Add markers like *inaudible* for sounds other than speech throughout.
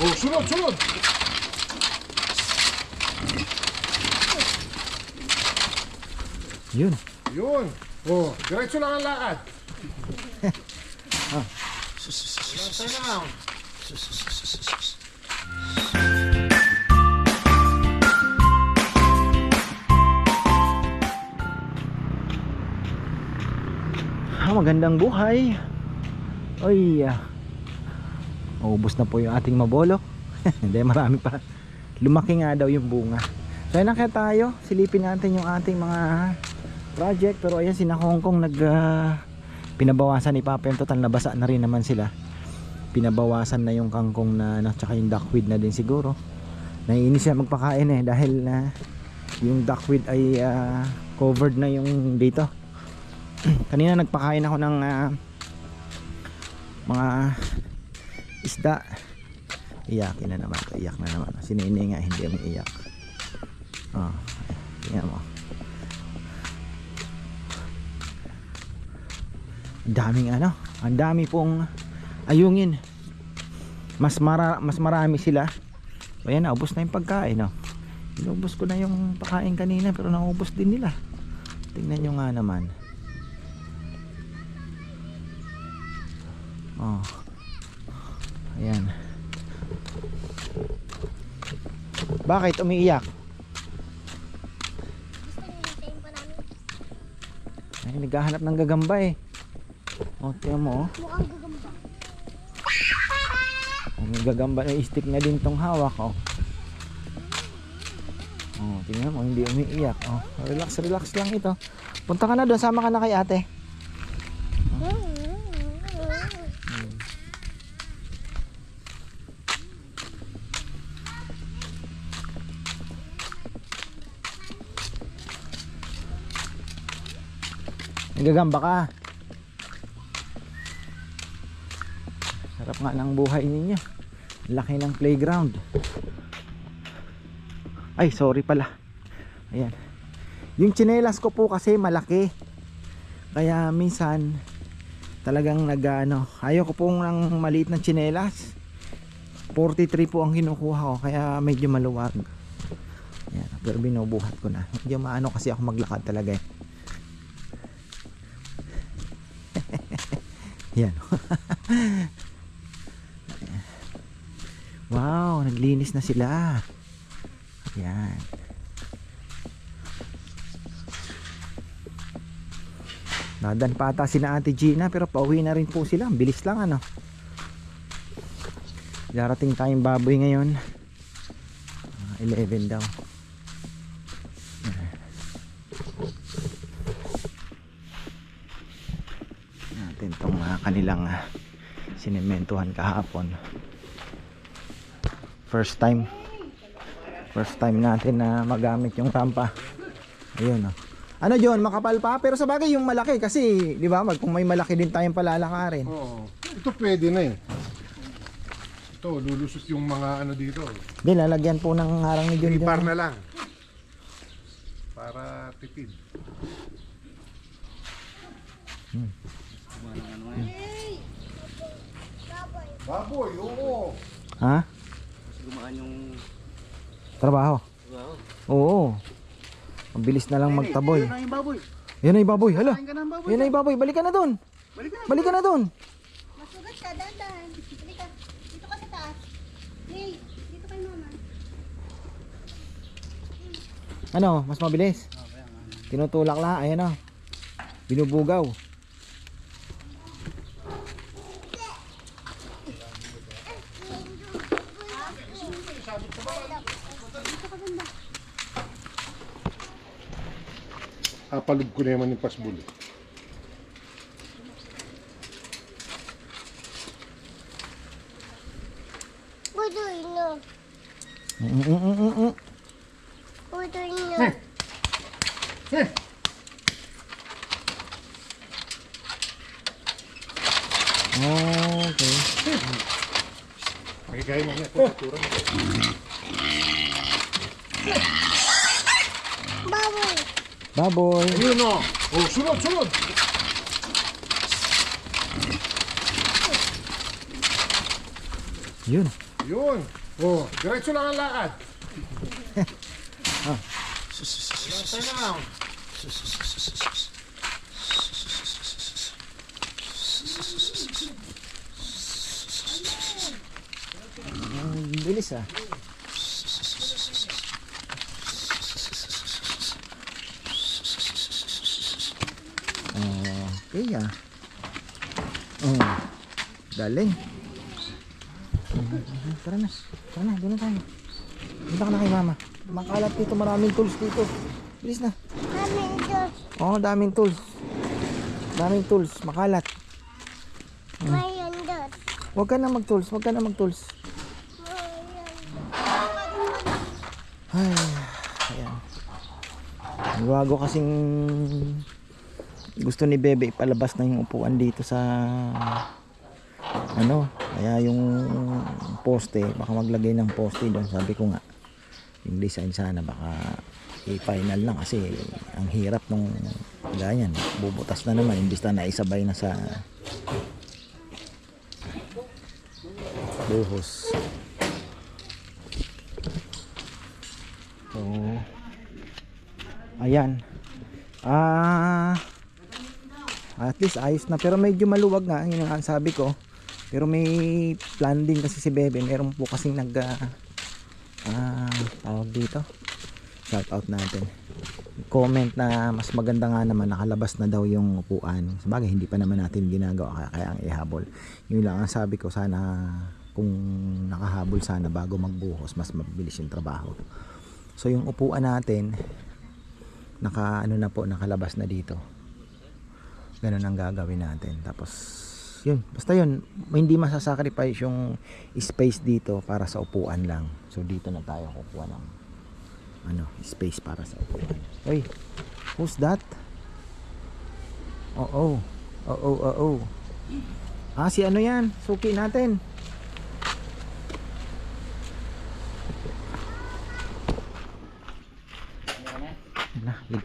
Oh, sunod, sunod. Yun. Yun. Oh, diretso lang ang lakad. Turn around. Ah, magandang buhay. Oy, ah. Ubus na po yung ating mabolok. *laughs* Hindi, marami pa. Lumaki nga daw yung bunga. So, ayun kaya tayo. Silipin natin yung ating mga project. Pero ayan, sina Hong Kong nag... ah, pinabawasan ni Papa yung total nabasa na rin naman sila. Pinabawasan na yung kangkong na, na tsaka yung duckweed na din siguro. Naiinis siya magpakain eh dahil na yung duckweed ay ah, covered na yung dito *clears throat* kanina nagpakain ako ng ah, mga isda. Iyakin na naman iyak na naman. Si Nene nga hindi umiiyak oh, tingnan mo. Daming ano ang dami pong ayungin. Mas mara, mas marami sila. Ayan naubos na yung pagkain no? inubos ko na yung pakain kanina pero naubos din nila. Tingnan nyo nga naman. Oh. Ayan. Bakit umiiyak? Ay, naghahanap ng gagamba eh. Oh, tingnan mo oh. Mukhang gagamba. Oh, May gagamba na stick na din tong hawak oh. Oh, tingnan mo hindi umiiyak. Oh, relax relax lang ito. Punta ka na doon, sama ka na kay ate. Nagagamba ka. Sarap nga ng buhay ninyo. Laki ng playground. Ay, sorry pala. Ayan. Yung tsinelas ko po kasi malaki. Kaya minsan talagang nagano, ayaw ko pong ng maliit na tsinelas. 43 po ang kinukuha ko kaya medyo maluwag. Ayan, pero binubuhat ko na. Medyo maano kasi ako maglakad talaga eh. Yan. *laughs* wow, naglinis na sila. Yan. Nadan pa ata si na Ate Gina pero pauwi na rin po sila. Ang bilis lang ano. Darating tayong baboy ngayon. Ah, 11 daw. natin tong mga kanilang ah, sinementuhan kahapon first time first time natin na magamit yung rampa ayun oh. ano John makapal pa pero sa bagay yung malaki kasi di ba mag kung may malaki din tayong palalakarin Oh, ito pwede na eh. Ito, lulusot yung mga ano dito. di lalagyan po ng harang ni John Ipar John na lang. Para tipid. Baboy, oo. ha gumaan yung trabaho wow. oo ang bilis na lang magtaboy Ayun na yung baboy. yan ay baboy hala Kain ka ng baboy. yan ay baboy balik ka na doon Balik na. balik ka na doon Masugat ka, dandan. Halika. Dito ka sa taas. Hey, dito kay mama. Ano, mas mabilis? Tinutulak lang, ayan o. Binubugaw. Apalog ko na naman yung pasbul. eh. Udoy no. Mm, mm, mm, mm, mm. Udoy no. Eh, Okay. makikaya mo niya. Kultura. Baboy. Baboy. Ayun o. Oh, sunod, sunod. Yun. Yun. Oh, diretso lang ang lakad. Turn around. Ah. Oh, okay ah. Oh, galing. Mhm, Tara na. Tara na, doon na tayo. Punta ka na kay mama. Makalat dito, maraming tools dito. Bilis na. Aming Diyos, Oo, oh, daming tools. Daming tools, makalat. mayon Diyos. Huwag ka na mag-tools, huwag ka na mag-tools. Ay, ayan. Bago kasing gusto ni Bebe ipalabas na yung upuan dito sa ano, kaya yung poste, baka maglagay ng poste doon. Sabi ko nga, yung design sana baka i-final lang kasi ang hirap nung ganyan. Bubutas na naman, imbis na naisabay na sa buhos. So, ayan. Ah, at least ayos na. Pero medyo maluwag nga, yun ang sabi ko. Pero may plan din kasi si Bebe. Meron po kasing nag, ah, ah, tawag dito. Shout out natin. Comment na mas maganda nga naman nakalabas na daw yung upuan. Sabagay, hindi pa naman natin ginagawa kaya, kaya ang ihabol. Yun lang ang sabi ko sana kung nakahabol sana bago magbuhos mas mabilis yung trabaho. So yung upuan natin naka ano na po nakalabas na dito. Ganun ang gagawin natin. Tapos yun, basta yun, hindi masasacrifice yung space dito para sa upuan lang. So dito na tayo kukuha ng ano, space para sa upuan. Hey, who's that? Oo. Oo, oo. Ah, si ano yan? Suki natin.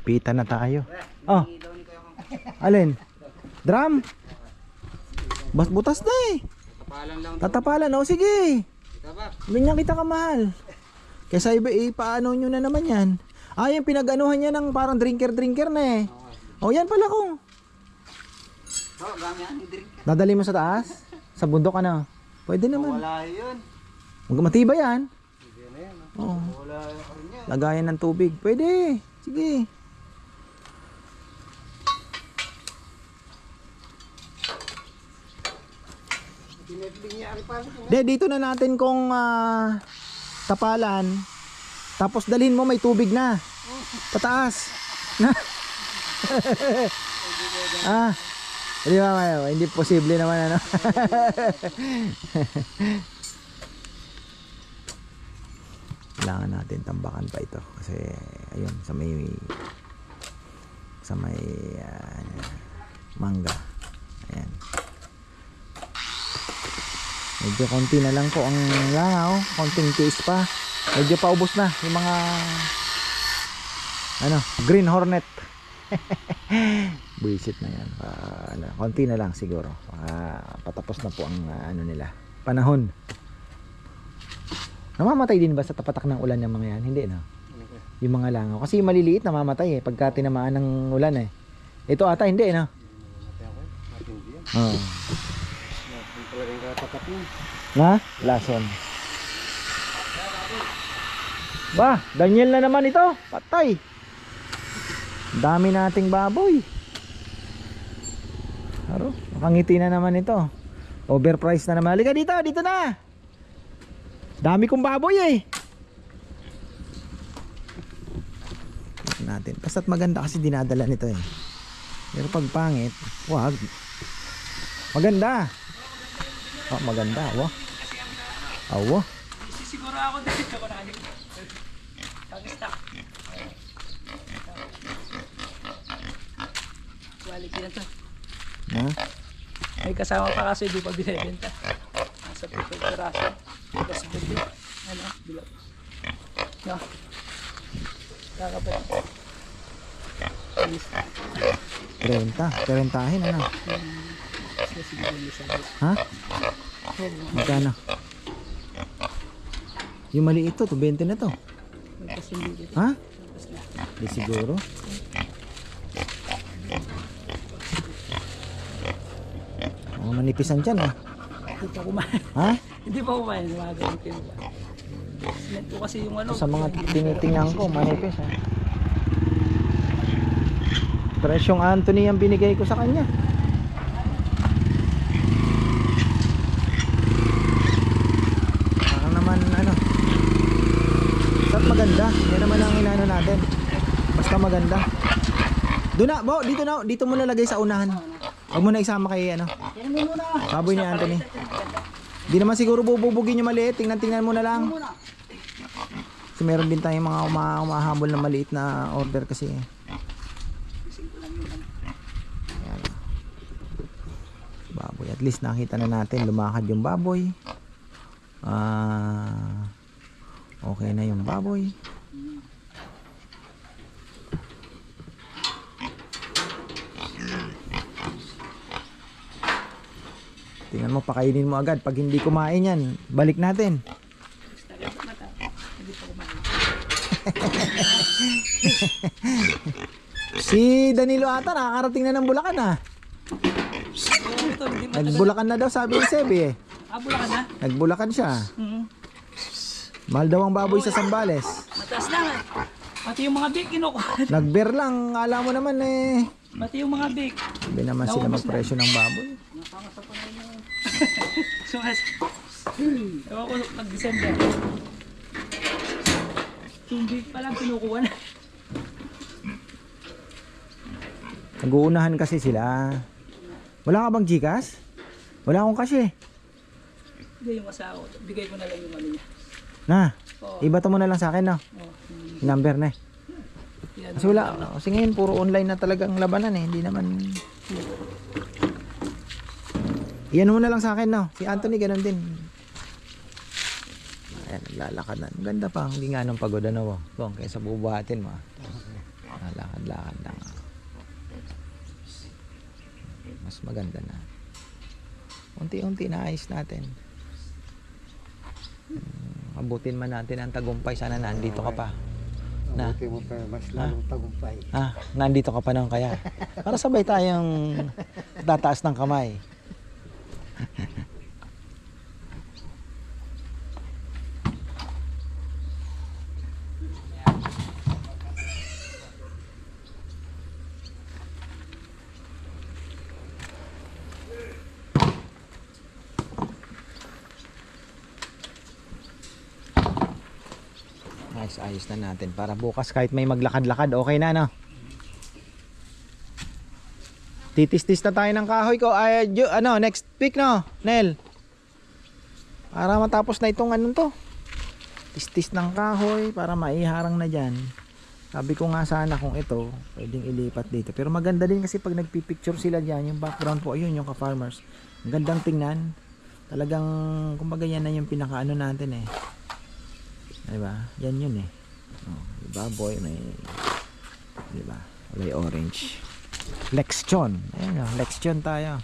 Na, ligpitan na tayo. Oh. Alin? Drum? Bas butas na eh. Kapalan lang. Tatapalan. O sige. Ganyan kita kamahal. Kesa iba eh, paano nyo na naman yan? Ah, yung pinag-anuhan niya ng parang drinker-drinker na eh. O yan pala kung. Oh. Dadali mo sa taas? Sa bundok ano? Pwede naman. Wala yun. Matibay yan. Yan. Oo. Lagayan ng tubig. Pwede. Sige. De, dito na natin kung ah, tapalan. Tapos dalhin mo may tubig na. Pataas. Na. *laughs* ah. Hindi ba kayo? Hindi posible naman ano. *laughs* Kailangan natin tambakan pa ito kasi ayun sa may sa may ah, mangga. Ayan. Medyo konti na lang po ang langaw, konting case pa. Medyo paubos na yung mga ano, green hornet. *laughs* Buisit na yan. Pa, ano, konti na lang siguro. Pa, patapos na po ang ah, ano nila. Panahon. Namamatay din ba sa tapatak ng ulan yung mga yan? Hindi na. Yung mga langaw. Kasi yung maliliit namamatay eh. Pagka tinamaan ng ulan eh. Ito ata hindi. Oo. Yung katapat yun. Na? Lason. Ba, Daniel na naman ito. Patay. Dami nating baboy. Aro, makangiti na naman ito. Overpriced na naman. Halika dito, dito na. Dami kong baboy eh. Natin. Basta't maganda kasi dinadala nito eh. Pero pag pangit, wag. Maganda. Oh, maganda. Awa. Awa. Siguro ako din ako na Kagista. Quality na to. Ha? May kasama pa kasi di pa binibenta. Nasa 50 piraso. Tapos bili. Ano? Bilog. No. Kakapit. Alis. Renta. Rentahin ano? Sige. Ha? Magkano? Yung maliit to, to 20 na to. Ha? Di siguro. Oh, manipisan dyan ah. Hindi pa kumain. Ha? Hindi pa kumain. Cement ko kasi yung ano. Sa mga tinitingnan ko, manipis ha. Presyong Anthony ang binigay ko sa kanya. Parang naman ano. Basta't maganda. Inano natin. Basta maganda. Doon na, Bo, dito na, dito mo nalagay sa unahan. Huwag mo na isama kay ano. Baboy ni Anthony. Di naman siguro bububugin yung maliit. Tingnan, tingnan mo na lang. Kasi meron din tayong mga uma umahabol na maliit na order kasi. Ayan. Baboy. At least nakita na natin lumakad yung baboy. Ah, okay na yung baboy. Tingnan mo, pakainin mo agad. Pag hindi kumain yan, balik natin. Hindi. *laughs* Si Danilo ata nakakarating na ng Bulacan ah. Hindi. Nagbulakan na daw sabi ni Sebi eh. Abula ka na. Nagbulakan siya. Mhm. Mahal daw ang baboy sa Sambales. Mataas na nga. Pati yung mga big kinukuha. Nagber lang, alam mo naman eh. Pati yung mga big. Sabi naman sila magpresyo ng baboy. Sumas. Ewan ko nag-December. Yung big pa lang kinukuha na. Nag-uunahan kasi sila. Wala ka bang Gcash? Wala akong cash eh. Hindi yung asawa ko. Bigay ko na lang yung ano niya. Na, Oo. ibato mo na lang sa akin no. Oh, Yung number na eh. yan. Kasi wala, kasi ngayon puro online na talagang labanan eh. Hindi naman... Iyan mo na lang sa akin no. Si Anthony ganun din. Ayan, naglalakad na. Ganda pa. Hindi nga nung pagod ano. Bong, kaysa bubuhatin mo. ah. Lalakad-lakad lang. ah. Mas maganda na. Unti-unti na ayos natin. Hmm, Abutin man natin ang tagumpay. Sana nandito ka pa. Na? Mabuti mo pa mas lalong tagumpay. Ah, nandito ka pa nang kaya. Para sabay tayong tataas ng kamay. Ayos, ayos na natin. Para bukas kahit may maglakad-lakad, okay na, no? Titis-tis na tayo ng kahoy ko. Ay, ano, next week, no? Nel. Para matapos na itong anong to. Tistis ng kahoy para maiharang na dyan. Sabi ko nga sana kung ito, pwedeng ilipat dito. Pero maganda din kasi pag nagpipicture sila dyan, yung background po, ayun yung ka-farmers. Ang gandang tingnan. Talagang, kumbaga yan na yung pinakaano natin eh. Diba? Yan yun eh. Oh, diba boy, may diba? May orange. Lextion. Ayan oh, Lextion tayo.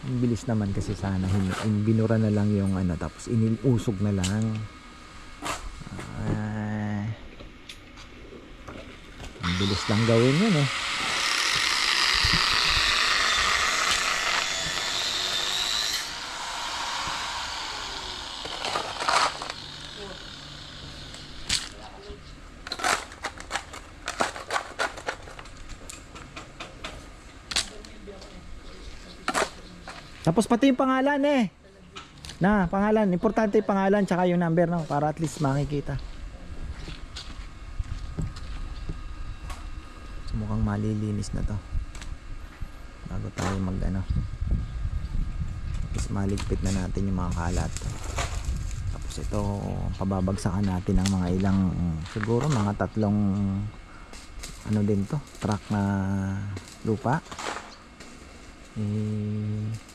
Ang bilis naman kasi sana binura na lang yung ano tapos inilusog na lang. Ah. ang bilis lang gawin yun eh. Tapos pati yung pangalan eh. Na, pangalan. Importante yung pangalan tsaka yung number no, para at least makikita. So, mukhang malilinis na to. Bago tayo mag ano. Least maligpit na natin yung mga kalat. Tapos ito, pababagsakan natin ng mga ilang, siguro mga tatlong ano din to, truck na lupa. Eh,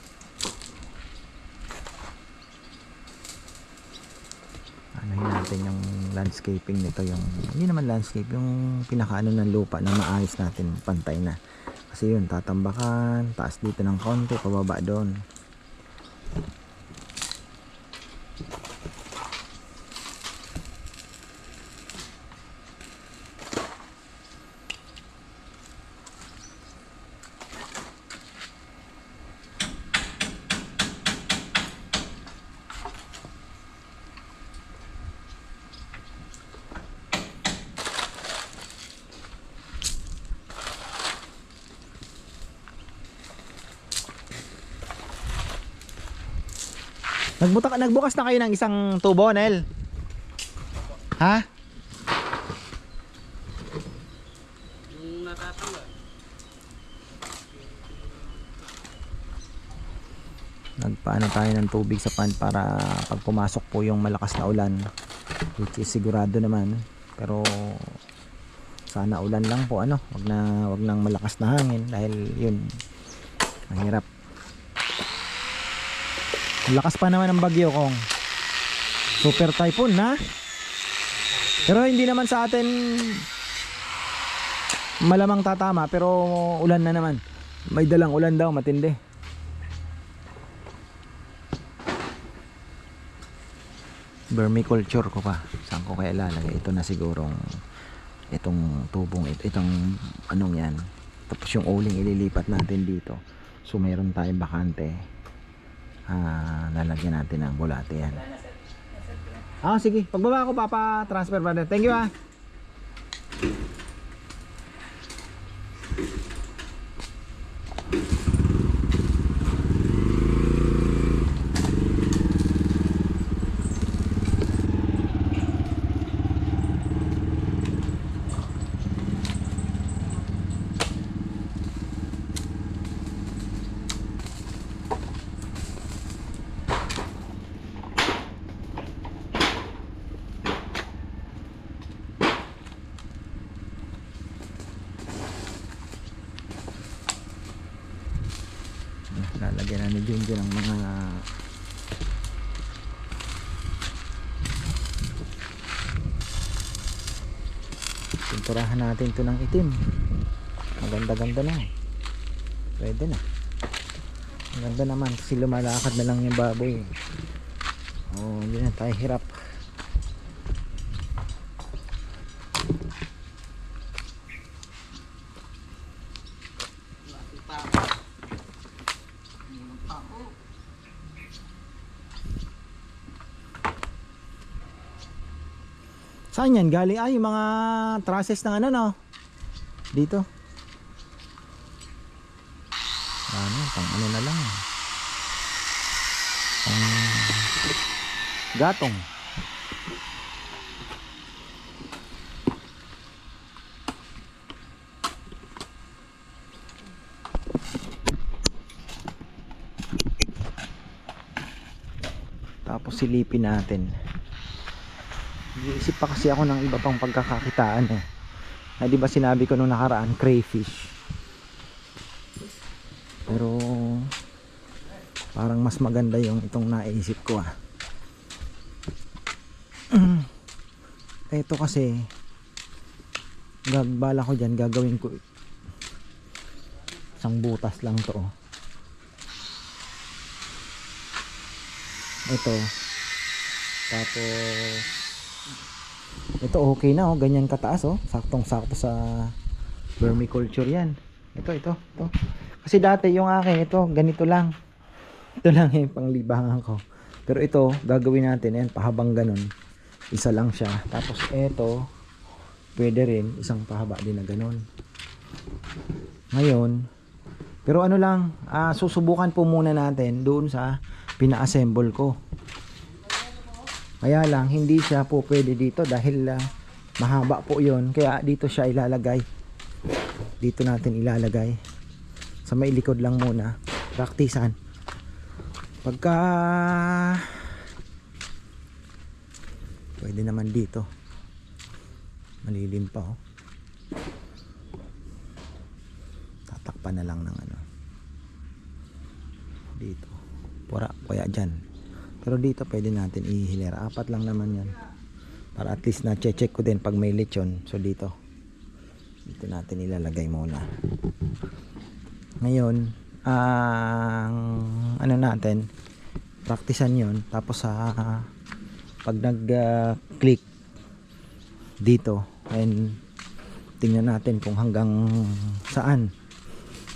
ano natin yung landscaping nito yung hindi naman landscape yung pinakaano ng lupa na maayos natin pantay na. Kasi yun tatambakan taas dito ng konti pababa doon Nagbuta, nagbukas na kayo ng isang tubo, Nel? Ha? Nagpaano tayo ng tubig sa pan para pag pumasok po yung malakas na ulan which is sigurado naman pero sana ulan lang po ano wag na wag nang malakas na hangin dahil yun mahirap lakas pa naman ng bagyo kong. Super typhoon na pero hindi naman sa atin malamang tatama pero ulan na naman. May dalang ulan daw matindi. Vermiculture ko pa. Saan ko kaya ilalagay? Ito na sigurong itong tubong ito itong anong yan. Tapos yung uling ililipat natin dito. So mayroon tayong bakante ah, lalagyan natin ng bulate yan. Ah sige. Pagbaba ko papa transfer brother thank you ah lalagyan na ni Junjun ng mga pinturahan natin to ng itim. Maganda ganda na. Pwede na. Ang ganda naman. Kasi lumalakad na lang yung baboy. Oh hindi na tayo hirap Saan yan? Galing ay mga trusses ng ano no? Dito. Ano, pang ano na lang. Pang gatong. Tapos silipin natin. Iisip pa kasi ako ng iba pang pagkakakitaan eh. Na di ba sinabi ko nung nakaraan, crayfish. Pero parang mas maganda yung itong naisip ko ah. *clears throat* Ito kasi gagbala ko dyan, gagawin ko isang butas lang to. oh. Ito. Tapos ito okay na oh, ganyan kataas oh. Saktong sakto sa vermiculture yan. Ito, ito, ito. Kasi dati yung akin, ito, ganito lang. Ito lang yung panglibangan ko. Pero ito, gagawin natin yan, pahabang ganun. Isa lang siya. Tapos ito, pwede rin, isang pahaba din na ganun. Ngayon, pero ano lang, ah, susubukan po muna natin doon sa pina-assemble ko. Kaya lang, hindi siya po pwede dito dahil ah, mahaba po yon Kaya dito siya ilalagay. Dito natin ilalagay. Sa may likod lang muna. Praktisan. Pagka pwede naman dito. Malilim pa oh. Tatakpan na lang ng ano. Dito. Pura, kaya dyan. Pero dito pwede natin ihilera. Apat lang naman yan. Para at least na-check ko din pag may lechon. So dito. Dito natin ilalagay muna. Ngayon, ang ano natin, praktisan yon Tapos sa pag nag-click dito, and tingnan natin kung hanggang saan.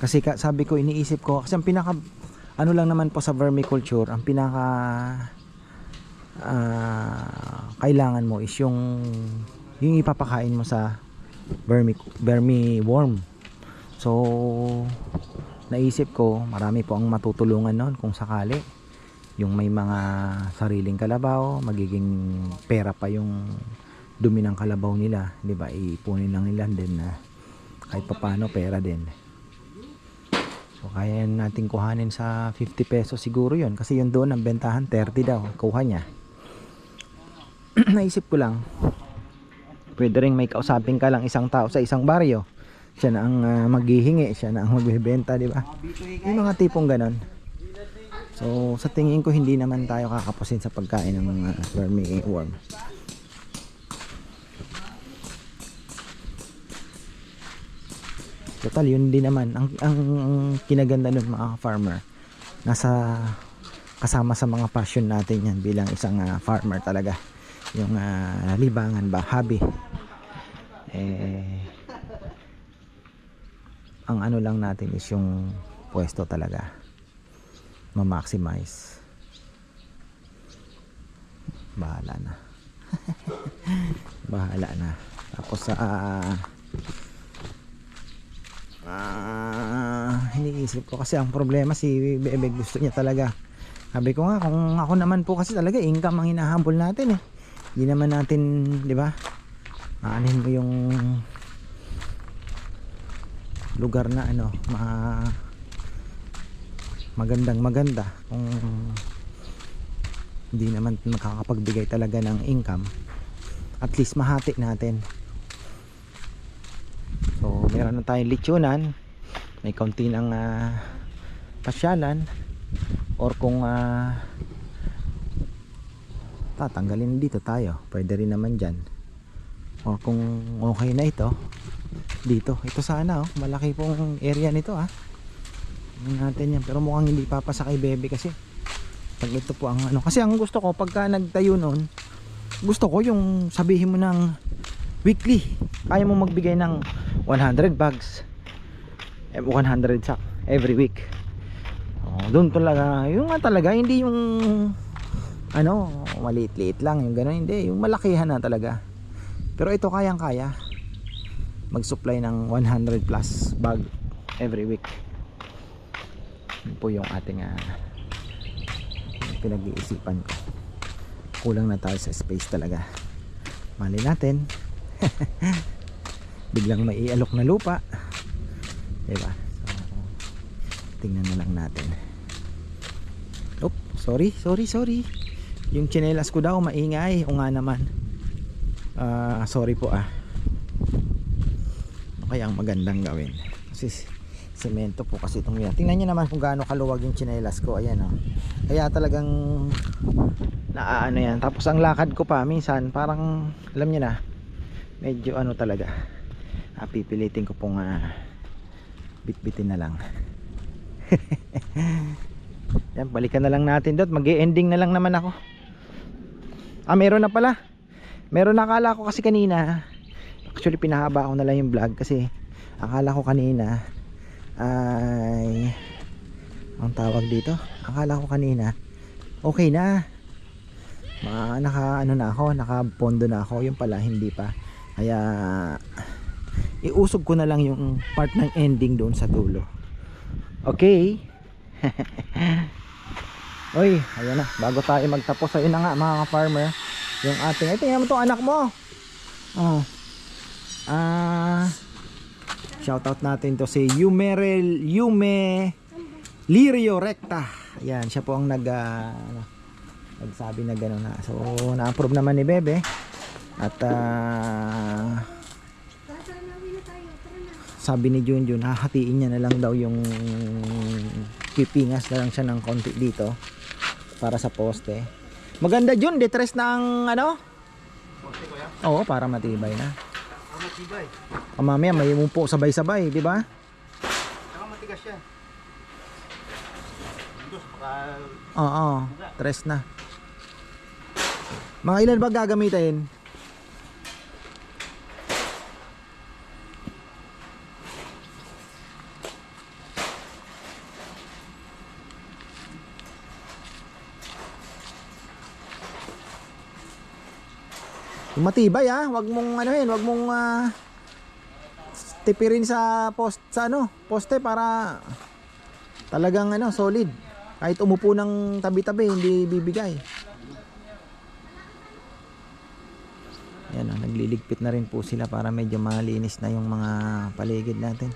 Kasi ka, sabi ko, iniisip ko, kasi ang pinaka ano lang naman po sa vermiculture, ang pinaka ah, kailangan mo is yung yung ipapakain mo sa vermi, vermi worm. So naisip ko, marami po ang matutulungan noon kung sakali. Yung may mga sariling kalabaw magiging pera pa yung dumi ng kalabaw nila. Di ba iipunin lang nila din na kahit papano pera din so kaya natin kuhanin sa 50 pesos siguro yon kasi yun doon ang bentahan 30 daw. Kuha niya. *clears throat* Naisip ko lang pwede rin may kausapin ka lang isang tao sa isang baryo. Siya na ang ah, maghihingi siya na ang magbebenta di ba? Yung mga tipong ganon so sa tingin ko hindi naman tayo kakapusin sa pagkain ng mga vermi worm total yun din naman. Ang, ang kinaganda ng mga farmer nasa kasama sa mga passion natin yan bilang isang ah, farmer talaga. Yung ah, libangan ba hobby. Eh ang ano lang natin is yung pwesto talaga. Ma-maximize. Bahala na. *laughs* Bahala na. Tapos sa ah ah, iniisip ko kasi ang problema si Bebe gusto niya talaga. Sabi ko nga kung ako naman po kasi talaga income ang hinahabol natin eh. Hindi naman natin di ba? Aanin mo yung lugar na ano ma magandang maganda kung hindi naman makakapagbigay talaga ng income. At least mahati natin meron na tayong lechonan may kaunti ng ah, pasyalan. Or kung ah, tatanggalin dito tayo pwede rin naman dyan. Or kung okay na ito dito. Ito sana oh. Malaki pong area nito ah. Natin yan. Pero mukhang hindi papasa kay bebe kasi. Pag ito po ang ano. Kasi ang gusto ko pagka nagtayo noon gusto ko yung sabihin mo ng weekly. Kaya mo magbigay ng 100 bags. Eh, 100 sack every week. Oh, doon talaga. Yung nga talaga hindi yung ano maliit-liit lang yung gano'n hindi yung malakihan na talaga. Pero ito kayang kaya mag-supply ng 100 plus bag every week. Yun po yung ating ah, pinag-iisipan ko. Kulang na tayo sa space talaga. Mali natin *laughs* biglang may ialok na lupa. Diba? So, tingnan na lang natin. Oop, sorry sorry sorry. Yung chinelas ko daw maingay. O nga naman. Ah, sorry po ah. Ano kaya ang magandang gawin? Kasi semento po kasi itong yan. Tingnan nyo naman kung gaano kaluwag yung chinelas ko. Ayan oh. kaya talagang naaano yan. Tapos ang lakad ko pa minsan parang alam nyo na medyo ano talaga ah, pipilitin ko pong ah, bitbitin na lang. *laughs* Yan balikan na lang natin dot mag ending na lang naman ako. Ah meron na pala. Meron nakala ko kasi kanina actually pinahaba ko na lang yung vlog kasi akala ko kanina ay ang tawag dito? Akala ko kanina okay na. Mga naka ano na ako naka pondo na ako. Yung pala hindi pa. Kaya iusog ko na lang yung part ng ending doon sa dulo okay *laughs* Oy, ayan na. Bago tayo magtapos, ayun na nga mga farmer. Yung ating, ay tingnan mo anak mo. Oh. Ah, shoutout natin to si Yumerel Yume Lirio Recta. Ayan, siya po ang nag ano, nagsabi na gano'n na. So, na-approve naman ni Bebe. At ah, sabi ni Junjun, hahatiin niya na lang daw yung pipingas na lang siya ng konti dito para sa poste. Maganda Jun, detres ng ano? Oo, para matibay na. Matibay. O mamaya may umupo sabay-sabay, di ba? Saka matigas yan. Dos, baka Oo, tres na. Mga ilan ba gagamitin? Matibay ah, wag mong ano yun, wag mong ah, tipirin sa post sa ano, poste para talagang ano, solid. Kahit umupo ng tabi-tabi, hindi bibigay. Yan, ah, nagliligpit na rin po sila para medyo malinis na yung mga paligid natin.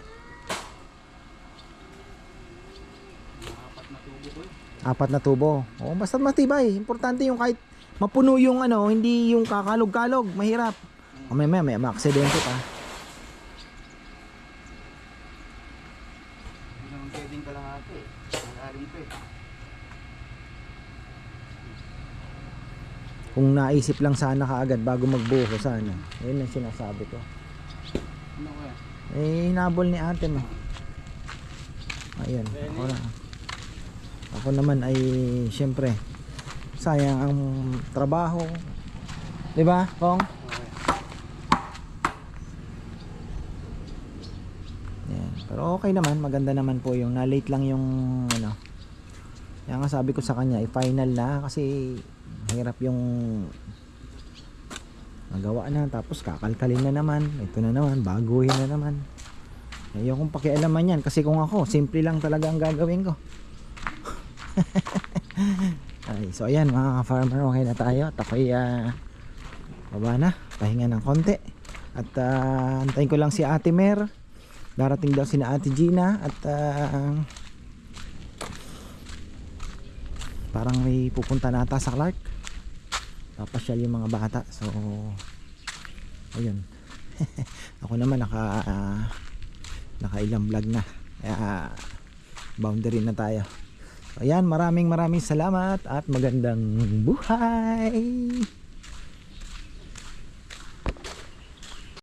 Apat na tubo. Oo, basta matibay. Importante yung kahit mapuno yung ano, hindi yung kakalog-kalog. Mahirap. O may may may maaksidente pa. Hindi naman pwedeng kalahati. Malalim pa eh. Kung naisip lang sana kaagad bago magbuho sana. Yun ang sinasabi ko. Ano kaya? Eh, hinabol ni ate mo. Ayun, ako na. Ako naman ay, syempre, sayang ang trabaho. 'Di ba, Kong? Yan. Pero okay naman, maganda naman po yung na-late lang yung ano. Yan nga sabi ko sa kanya, i-final na kasi hirap yung nagawa na tapos kakalkalin na naman. Ito na naman, baguhin na naman. Ayokong pakialaman yan kasi kung ako, simple lang talaga ang gagawin ko. *laughs* Ay, so ayan mga farmer okay na tayo. At ako'y ah, baba na, pahinga ng konti. At ah, antayin ko lang si Ate Mer. Darating daw si na Ate Gina at ah, parang may pupunta nata sa Clark. Papasyal yung mga bata. So ayun. *laughs* Ako naman naka ah, naka ilang vlog na. Kaya boundary na tayo. Ayan, maraming maraming salamat at magandang buhay.